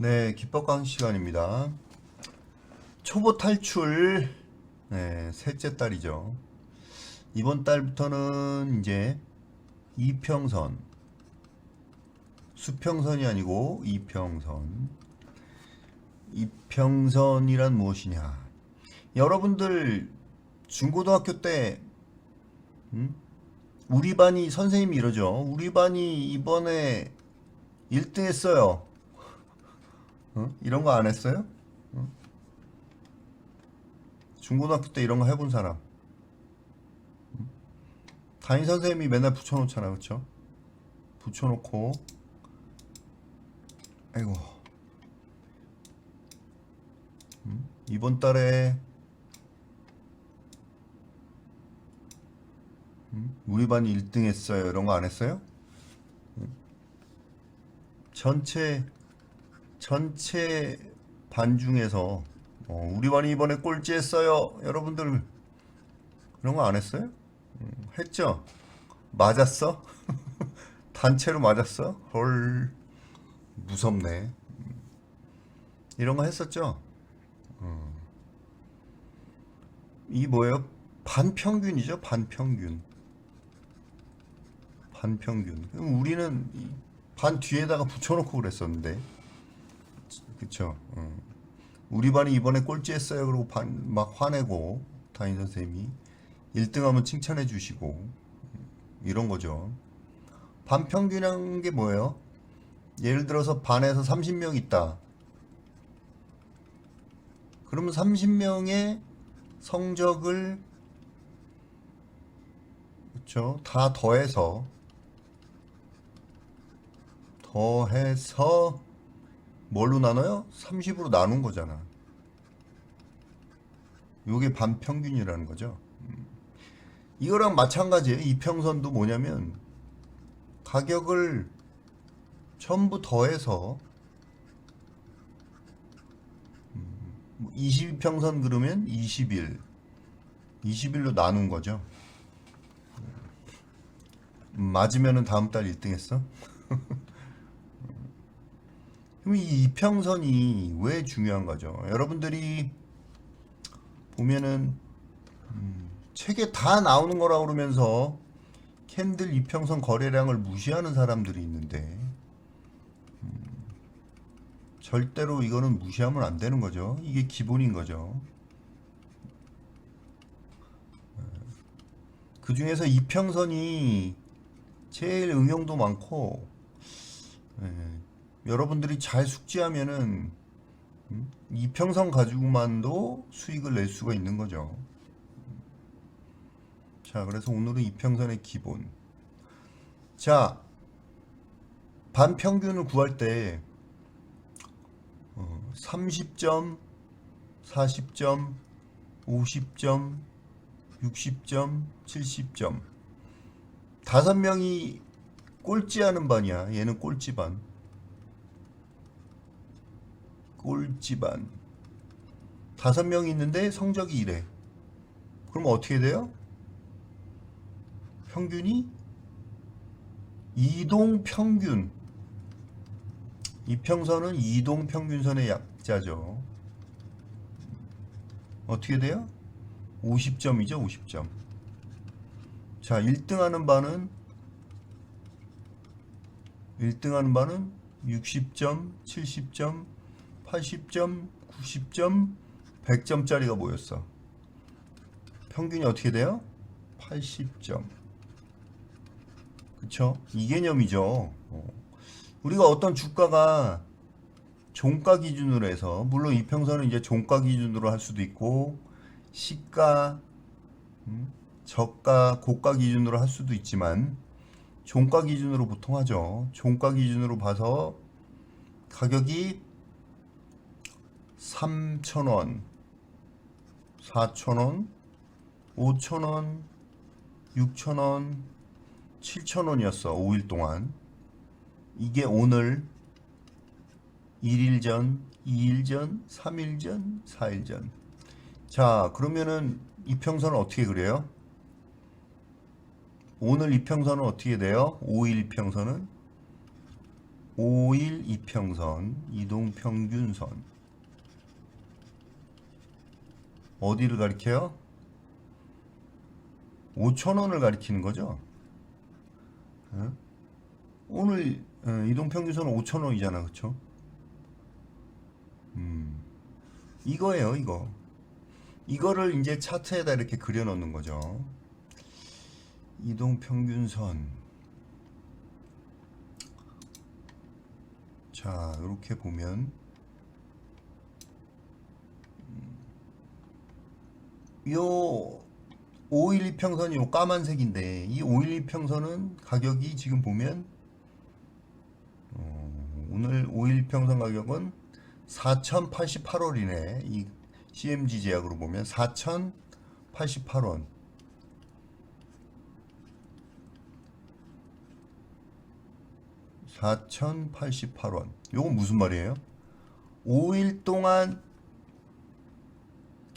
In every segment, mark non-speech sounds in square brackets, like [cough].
네, 기법 강의 시간입니다. 초보 탈출, 네, 셋째 달이죠. 이번 달부터는 이제 이평선, 수평선이 아니고 이평선. 이평선이란 무엇이냐? 여러분들 중고등학교 때, 음? 우리 반이 선생님이 이러죠. 우리 반이 이번에 1등 했어요. 어? 이런 거 안 했어요? 어? 중고등학교 때 이런 거 해본 사람. 음? 담임 선생님이 맨날 붙여놓잖아, 그쵸? 붙여놓고, 아이고, 음? 이번 달에 음? 우리 반이 1등 했어요. 이런 거 안 했어요? 음? 전체 전체 반 중에서 어, 우리 반이 이번에 꼴찌했어요. 여러분들 그런 거 안 했어요? 음, 했죠? 맞았어? [laughs] 단체로 맞았어? 헐 무섭네. 음, 이런 거 했었죠? 어. 이 뭐예요? 반평균이죠? 반평균. 반평균. 그럼 우리는 이반 뒤에다가 붙여놓고 그랬었는데. 그쵸. 어. 우리 반이 이번에 꼴찌했어요. 그러고 반, 막 화내고, 담임 선생님이. 1등 하면 칭찬해 주시고, 이런 거죠. 반평균이라는 게 뭐예요? 예를 들어서 반에서 30명 있다. 그러면 30명의 성적을, 그쵸. 다 더해서, 더해서, 뭘로 나눠요? 30으로 나눈 거잖아. 요게 반평균이라는 거죠. 음. 이거랑 마찬가지예요. 이평선도 뭐냐면 가격을 전부 더해서 20평선 그러면 21, 21로 나눈 거죠. 음, 맞으면은 다음 달 1등 했어? [laughs] 그럼 이 이평선이 왜 중요한 거죠? 여러분들이 보면은 음, 책에 다 나오는 거라 그러면서 캔들 이평선 거래량을 무시하는 사람들이 있는데 음, 절대로 이거는 무시하면 안 되는 거죠. 이게 기본인 거죠. 그 중에서 이평선이 제일 응용도 많고 예, 여러분들이 잘 숙지하면은 음, 이평선 가지고만도 수익을 낼 수가 있는 거죠. 자, 그래서 오늘은 이평선의 기본. 자, 반평균을 구할 때 어, 30점, 40점, 50점, 60점, 70점. 다섯 명이 꼴찌하는 반이야. 얘는 꼴찌 반. 꼴찌반. 다섯 명이 있는데 성적이 이래. 그럼 어떻게 돼요? 평균이 이동 평균. 이평선은 이동 평균선의 약자죠. 어떻게 돼요? 50점이죠, 50점. 자, 1등 하는 반은 1등 하는 반은 60점, 70점, 80점, 90점, 100점짜리가 모였어. 평균이 어떻게 돼요? 80점. 그쵸? 이 개념이죠. 어. 우리가 어떤 주가가 종가 기준으로 해서, 물론 이평선은 이제 종가 기준으로 할 수도 있고, 시가, 음, 저가, 고가 기준으로 할 수도 있지만, 종가 기준으로 보통 하죠. 종가 기준으로 봐서 가격이 3,000원, 4,000원, 5,000원, 6,000원, 7,000원이었어. 5일 동안. 이게 오늘 1일 전, 2일 전, 3일 전, 4일 전. 자, 그러면은 이평선은 어떻게 그래요? 오늘 이평선은 어떻게 돼요? 5일 이평선은 5일 이평선, 이동평균선. 어디를 가리켜요? 5천원을 가리키는 거죠. 어? 오늘 어, 이동평균선은 5천원이잖아, 그쵸? 음, 이거예요, 이거. 이거를 이제 차트에다 이렇게 그려 넣는 거죠. 이동평균선. 자, 이렇게 보면 요 512 평선이 요 까만색인데 이 512 평선은 가격이 지금 보면 어, 오늘 512 평선 가격은 4,088원이네. 이 CMG 제약으로 보면 4,088원. (4,088원) 요건 무슨 말이에요? 5일 동안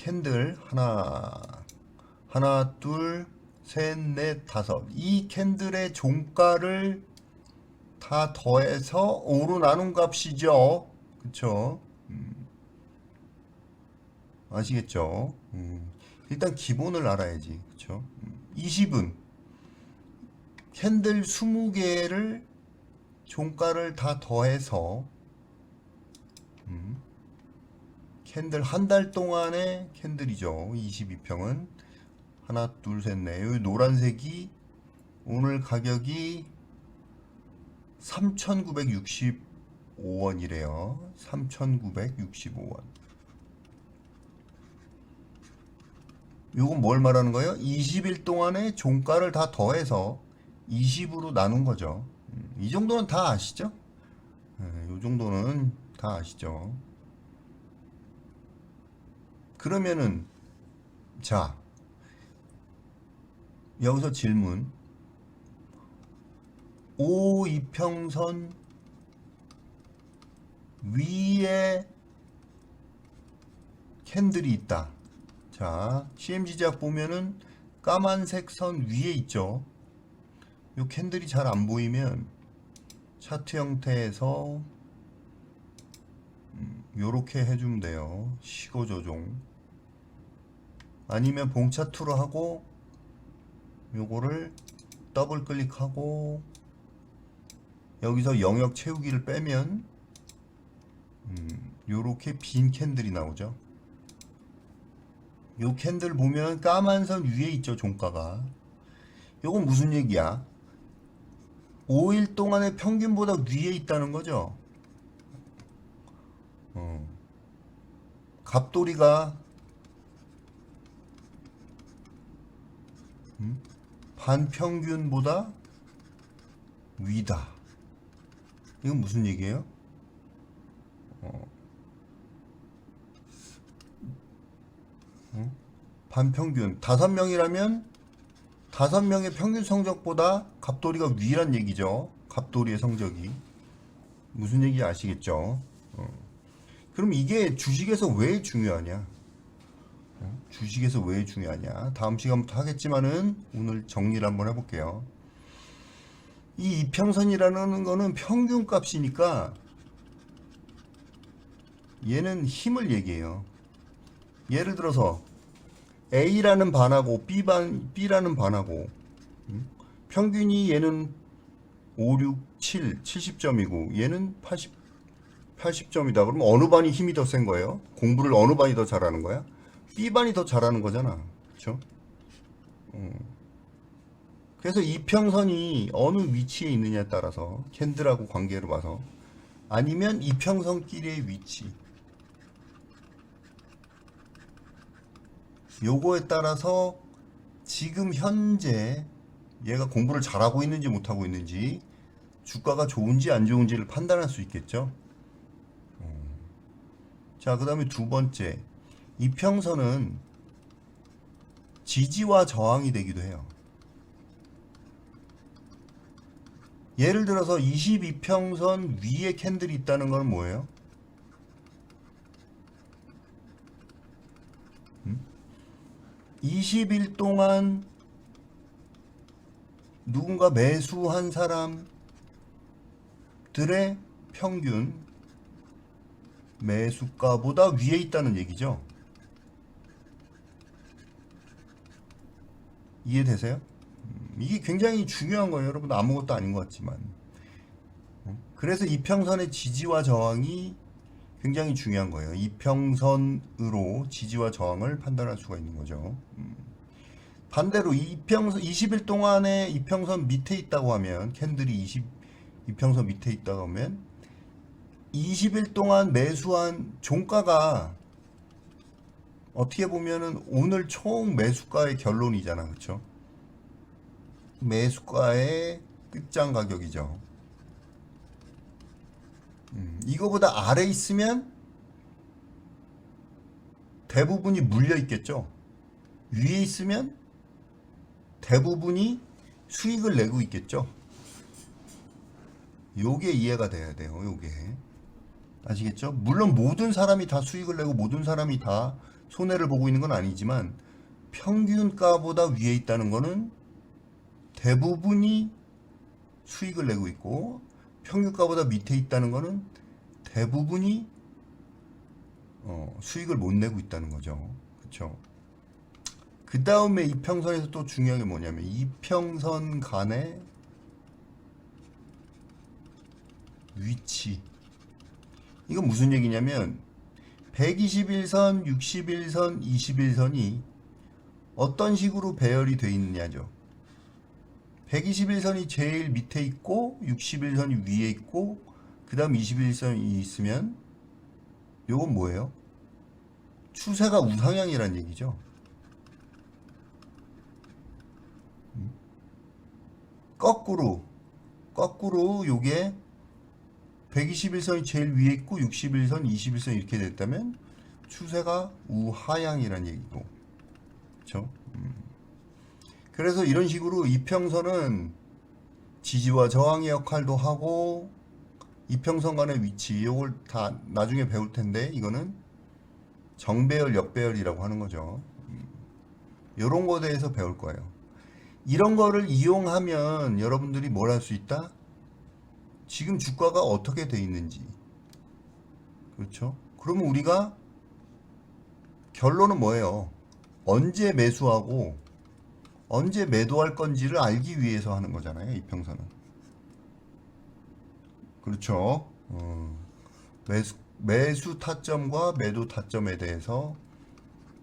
캔들 하나 하나 둘셋넷 다섯 이 캔들의 종가를 다 더해서 5로 나눈 값이죠 그쵸 음. 아시겠죠 음. 일단 기본을 알아야지 그쵸 음. 20은 캔들 20개를 종가를 다 더해서 음. 캔들 한 달 동안의 캔들이죠. 22평은 하나 둘 셋 넷. 여기 노란색이 오늘 가격이 3,965원이래요. 3,965원. 요건 뭘 말하는 거예요? 20일 동안의 종가를 다 더해서 20으로 나눈 거죠. 음, 이 정도는 다 아시죠? 이 정도는 다 아시죠? 그러면은 자 여기서 질문 5 이평선 위에 캔들이 있다. 자, CMG 제약 보면은 까만색 선 위에 있죠. 요 캔들이 잘 안 보이면 차트 형태에서 음, 요렇게 해주면 돼요. 시고 조종. 아니면 봉차 투로 하고 요거를 더블 클릭하고 여기서 영역 채우기를 빼면 음, 요렇게 빈 캔들이 나오죠. 요 캔들 보면 까만 선 위에 있죠 종가가. 요건 무슨 얘기야? 5일 동안의 평균보다 위에 있다는 거죠. 어. 갑돌이가 음? 반평균보다 위다. 이건 무슨 얘기예요? 어. 어? 반평균 다섯 명이라면 다섯 명의 평균 성적보다 갑돌이가 위란 얘기죠. 갑돌이의 성적이 무슨 얘기 아시겠죠? 어. 그럼 이게 주식에서 왜 중요하냐? 어? 주식에서 왜 중요하냐? 다음 시간부터 하겠지만은 오늘 정리를 한번 해볼게요. 이 이평선이라는 거는 평균 값이니까 얘는 힘을 얘기해요. 예를 들어서 A라는 반하고 B반, B라는 반하고 음? 평균이 얘는 5, 6, 7, 70점이고 얘는 80, 80점이다. 그러면 어느 반이 힘이 더 센 거예요? 공부를 어느 반이 더 잘하는 거야? B반이 더 잘하는 거잖아. 그렇죠? 그래서 이평선이 어느 위치에 있느냐에 따라서 캔들하고 관계를 봐서 아니면 이평선끼리의 위치 요거에 따라서 지금 현재 얘가 공부를 잘하고 있는지 못하고 있는지 주가가 좋은지 안 좋은지를 판단할 수 있겠죠. 음. 자, 그 다음에 두 번째. 이평선은 지지와 저항이 되기도 해요. 예를 들어서 22평선 위에 캔들이 있다는 건 뭐예요? 20일 동안 누군가 매수한 사람들의 평균 매수가보다 위에 있다는 얘기죠. 이해되세요? 음, 이게 굉장히 중요한 거예요. 여러분 아무것도 아닌 것 같지만. 어? 그래서 이평선의 지지와 저항이 굉장히 중요한 거예요. 이평선으로 지지와 저항을 판단할 수가 있는 거죠. 음. 반대로 이평선 20일 동안에 이평선 밑에 있다고 하면 캔들이 20 이평선 밑에 있다고 하면 20일 동안 매수한 종가가 어떻게 보면은 오늘 총 매수가의 결론이잖아. 그렇죠? 매수가의 끝장 가격이죠. 음, 이거보다 아래 있으면 대부분이 물려 있겠죠. 위에 있으면 대부분이 수익을 내고 있겠죠. 요게 이해가 돼야 돼요. 요게. 아시겠죠? 물론 모든 사람이 다 수익을 내고 모든 사람이 다 손해를 보고 있는 건 아니지만 평균가보다 위에 있다는 거는 대부분이 수익을 내고 있고 평균가보다 밑에 있다는 거는 대부분이 어, 수익을 못 내고 있다는 거죠. 그렇죠? 그 다음에 이평선에서 또 중요한 게 뭐냐면 이평선 간의 위치. 이건 무슨 얘기냐면 121선, 61선, 21선이 어떤 식으로 배열이 되어 있느냐죠. 121선이 제일 밑에 있고 61선이 위에 있고 그 다음 21선이 있으면 요건 뭐예요? 추세가 우상향이란 얘기죠. 음? 거꾸로 거꾸로 요게 121선이 제일 위에 있고 61선, 21선 이렇게 됐다면 추세가 우하향이란 얘기고 그렇죠? 음. 그래서 이런 식으로 이평선은 지지와 저항의 역할도 하고 이평선 간의 위치 이걸 다 나중에 배울 텐데 이거는 정배열, 역배열이라고 하는 거죠. 이런 거에 대해서 배울 거예요. 이런 거를 이용하면 여러분들이 뭘 할 수 있다? 지금 주가가 어떻게 돼 있는지. 그렇죠? 그러면 우리가 결론은 뭐예요? 언제 매수하고 언제 매도할 건지를 알기 위해서 하는 거잖아요. 이평선은. 그렇죠. 어, 매수, 매수 타점과 매도 타점에 대해서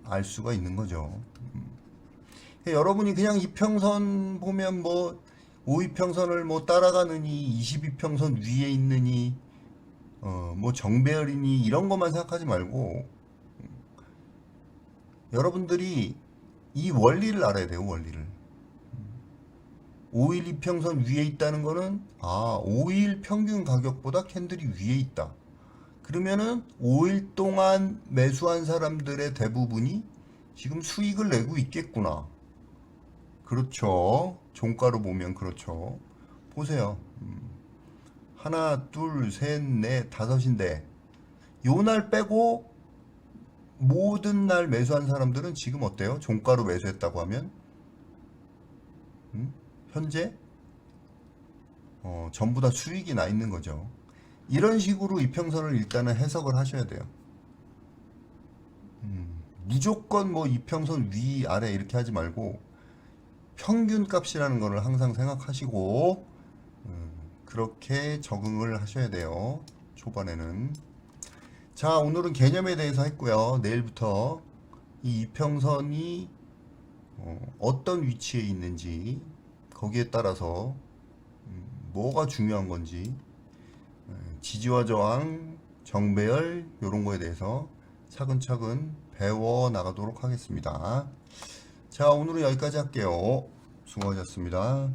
알 수가 있는 거죠. 음. 여러분이 그냥 이평선 보면 뭐 5위평선을 뭐 따라가느니 22평선 위에 있느니 어, 뭐 정배열이니 이런 것만 생각하지 말고 음, 여러분들이 이 원리를 알아야 돼요 원리를. 5일 이평선 위에 있다는 거는 아 5일 평균 가격보다 캔들이 위에 있다. 그러면은 5일 동안 매수한 사람들의 대부분이 지금 수익을 내고 있겠구나. 그렇죠 종가로 보면 그렇죠 보세요 음, 하나 둘 셋 넷 다섯인데 요 날 빼고 모든 날 매수한 사람들은 지금 어때요? 종가로 매수했다고 하면 음? 현재 어, 전부 다 수익이 나 있는 거죠. 이런 식으로 이평선을 일단은 해석을 하셔야 돼요. 음, 무조건 뭐 이평선 위 아래 이렇게 하지 말고 평균 값이라는 거를 항상 생각하시고 음, 그렇게 적응을 하셔야 돼요. 초반에는 자 오늘은 개념에 대해서 했고요. 내일부터 이 이평선이 어, 어떤 위치에 있는지 거기에 따라서 음, 뭐가 중요한 건지 에, 지지와 저항, 정배열 이런 거에 대해서 차근차근 배워 나가도록 하겠습니다. 자 오늘은 여기까지 할게요. 수고하셨습니다.